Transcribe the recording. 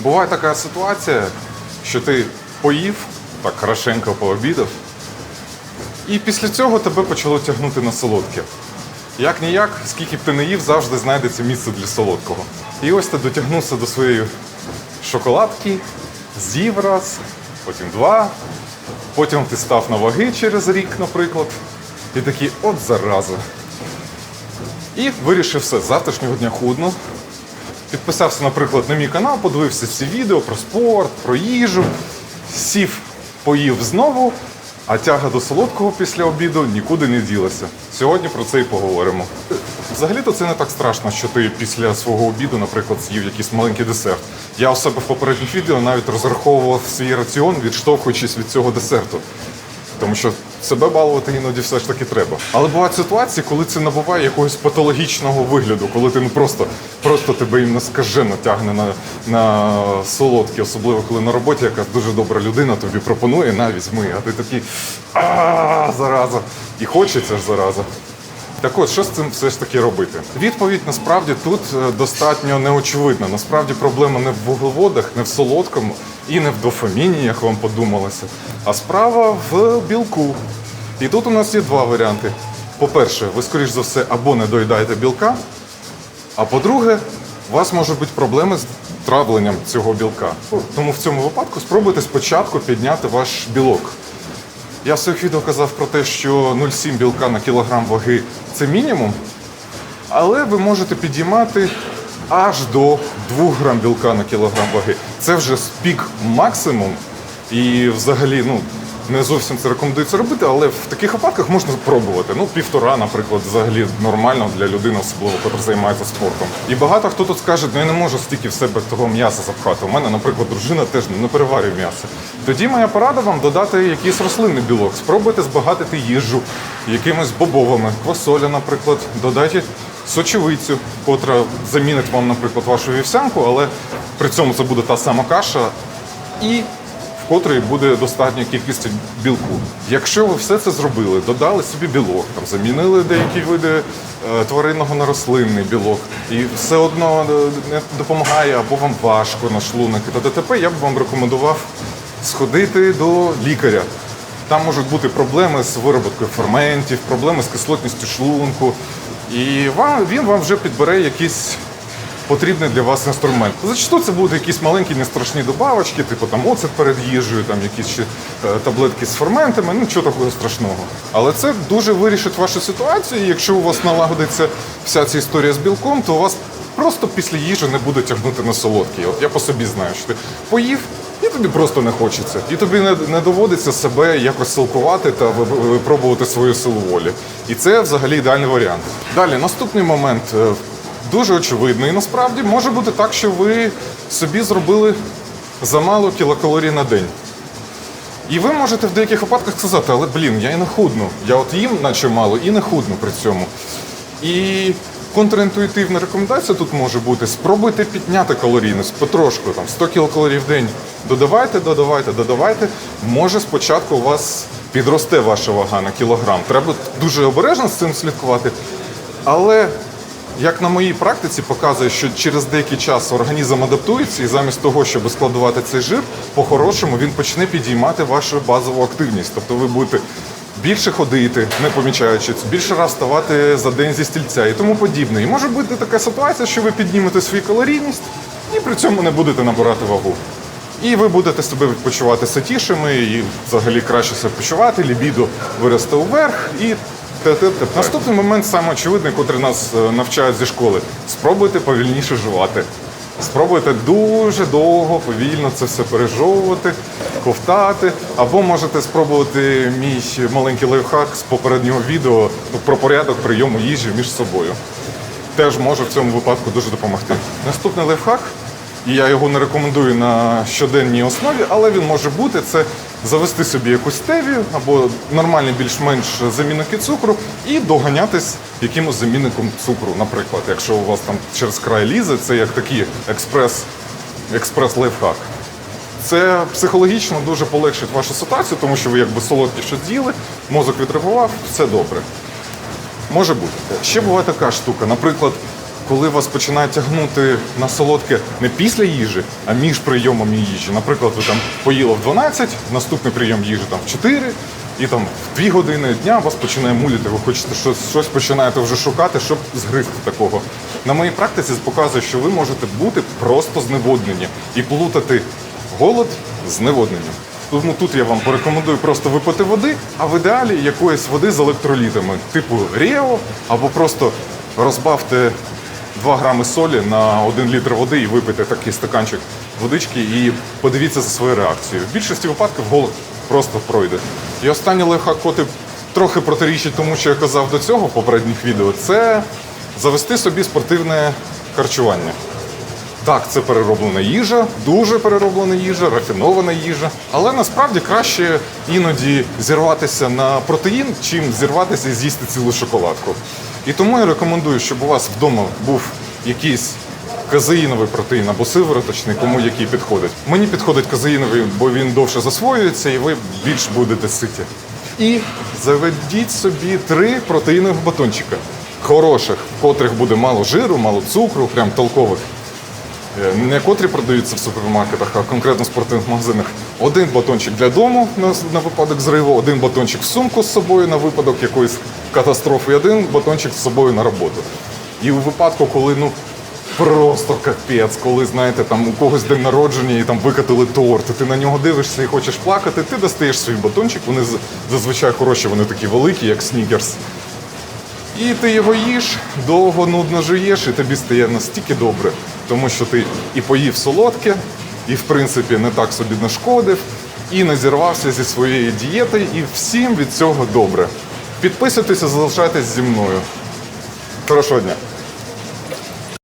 Буває така ситуація, що ти поїв, так хорошенько пообідав, і після цього тебе почало тягнути на солодке. Як ніяк, скільки б ти не їв, завжди знайдеться місце для солодкого. І ось ти дотягнувся до своєї шоколадки, з'їв раз, потім два, потім ти став на ваги через рік, наприклад, і такий от зараза. І вирішив все, з завтрашнього дня худну. Підписався, наприклад, на мій канал, подивився всі відео про спорт, про їжу, сів, поїв знову, а тяга до солодкого після обіду нікуди не ділася. Сьогодні про це і поговоримо. Взагалі-то це не так страшно, що ти після свого обіду, наприклад, з'їв якийсь маленький десерт. Я у себе в попередніх відео навіть розраховував свій раціон, відштовхуючись від цього десерту. Тому що себе балувати іноді все ж таки треба. Але бувають ситуації, коли це набуває якогось патологічного вигляду, коли ти ну просто, просто тебе їм скажено тягне на, на солодкі, особливо коли на роботі якась дуже добра людина тобі пропонує на візьми, а ти такий а зараза. І хочеться ж зараза. Так от, що з цим все ж таки робити? Відповідь насправді тут е, достатньо неочевидна. Насправді проблема не в вуглеводах, не в солодкому і не в дофаміні, як вам подумалося, а справа в білку. І тут у нас є два варіанти. По-перше, ви, скоріш за все, або не доїдаєте білка, а по-друге, у вас можуть бути проблеми з травленням цього білка. Тому в цьому випадку спробуйте спочатку підняти ваш білок. Я в своїх відео казав про те, що 0,7 білка на кілограм ваги це мінімум, але ви можете підіймати аж до 2 грам білка на кілограм ваги. Це вже пік максимум. І взагалі, ну. Не зовсім це рекомендується робити, але в таких випадках можна спробувати. Ну, півтора, наприклад, взагалі нормально для людини, особливо, яка займається спортом. І багато хто тут скаже, ну я не можу стільки в себе того м'яса запхати. У мене, наприклад, дружина теж не переварює м'ясо. Тоді моя порада вам додати якийсь рослинний білок. Спробуйте збагатити їжу якимись бобовими, квасоля, наприклад, додайте сочевицю, котра замінить вам, наприклад, вашу вівсянку, але при цьому це буде та сама каша. І в котрій буде достатня кількість білку. Якщо ви все це зробили, додали собі білок, там замінили деякі види е, тваринного на рослинний білок, і все одно е, не допомагає або вам важко на шлунок і т.д. я б вам рекомендував сходити до лікаря. Там можуть бути проблеми з вироботкою ферментів, проблеми з кислотністю шлунку. І вам, він вам вже підбере якісь потрібний для вас інструмент. Зачасту це будуть якісь маленькі нестрашні добавочки, типу там оцет перед їжею, там якісь ще е, таблетки з ферментами, ну нічого такого страшного. Але це дуже вирішить вашу ситуацію. І якщо у вас налагодиться вся ця історія з білком, то у вас просто після їжі не буде тягнути на солодкі. От я по собі знаю, що ти поїв. І тобі просто не хочеться. І тобі не, не доводиться себе якось силкувати та ви- ви- випробувати свою силу волі. І це взагалі ідеальний варіант. Далі, наступний момент. Дуже очевидний. Насправді може бути так, що ви собі зробили замало кілокалорій на день. І ви можете в деяких випадках сказати, але блін, я і не худну. Я от їм, наче мало, і не худну при цьому. І контрінтуїтивна рекомендація тут може бути: спробуйте підняти калорійність потрошку, там 100 кілокалорій в день. Додавайте, додавайте, додавайте. Може, спочатку у вас підросте ваша вага на кілограм. Треба дуже обережно з цим слідкувати. Але як на моїй практиці показує, що через деякий час організм адаптується, і замість того, щоб складувати цей жир, по-хорошому він почне підіймати вашу базову активність. Тобто ви будете більше ходити, не помічаючи, більше раз вставати за день зі стільця і тому подібне. І може бути така ситуація, що ви піднімете свою калорійність і при цьому не будете набирати вагу. І ви будете себе почувати ситішими, і взагалі краще себе почувати, лібідо виросте вверх і. Наступний момент саме очевидний, котрий нас е, навчають зі школи. Спробуйте повільніше жувати. Спробуйте дуже довго, повільно це все пережовувати, ковтати. Або можете спробувати мій маленький лайфхак з попереднього відео про порядок прийому їжі між собою. Теж може в цьому випадку дуже допомогти. Наступний лайфхак, і я його не рекомендую на щоденній основі, але він може бути це завести собі якусь стевію або нормальний більш-менш замінники цукру і доганятись якимось замінником цукру. Наприклад, якщо у вас там через край лізе, це як такий експрес, експрес лайфхак. Це психологічно дуже полегшить вашу ситуацію, тому що ви якби солодкі що з'їли, мозок відреагував, все добре. Може бути. Ще буває така штука. Наприклад, коли вас починає тягнути на солодке не після їжі, а між прийомами їжі. Наприклад, ви там поїли в 12, наступний прийом їжі там в 4, і там в 2 години дня вас починає муліти. Ви хочете щось, щось починаєте вже шукати, щоб згризти такого. На моїй практиці показує, що ви можете бути просто зневоднені і плутати голод з зневодненням. Тому тут я вам порекомендую просто випити води, а в ідеалі якоїсь води з електролітами, типу Ріо, або просто розбавте 2 грами солі на 1 літр води і випийте такий стаканчик водички і подивіться за свою реакцію. В більшості випадків голод просто пройде. І останній лайфхак, коти трохи протирічить тому, що я казав до цього в попередніх відео, це завести собі спортивне харчування. Так, це перероблена їжа, дуже перероблена їжа, рафінована їжа. Але насправді краще іноді зірватися на протеїн, чим зірватися і з'їсти цілу шоколадку. І тому я рекомендую, щоб у вас вдома був якийсь казеїновий протеїн або сивороточний, кому який підходить. Мені підходить казеїновий, бо він довше засвоюється і ви більш будете ситі. І заведіть собі три протеїнових батончика. Хороших, в котрих буде мало жиру, мало цукру, прям толкових. Е, Не котрі продаються в супермаркетах, а конкретно в спортивних магазинах. Один батончик для дому на, випадок зриву, один батончик в сумку з собою на випадок якоїсь катастрофи, один батончик з собою на роботу. І у випадку, коли ну просто капець, коли знаєте, там у когось день народження і там викатили торт, і ти на нього дивишся і хочеш плакати, ти достаєш свій батончик. Вони зазвичай хороші, вони такі великі, як снікерс. І ти його їш, довго нудно жуєш, і тобі стає настільки добре, тому що ти і поїв солодке, і в принципі не так собі нашкодив, і не зірвався зі своєї дієти, і всім від цього добре. Підписуйтеся, залишайтесь зі мною. Хорошого дня!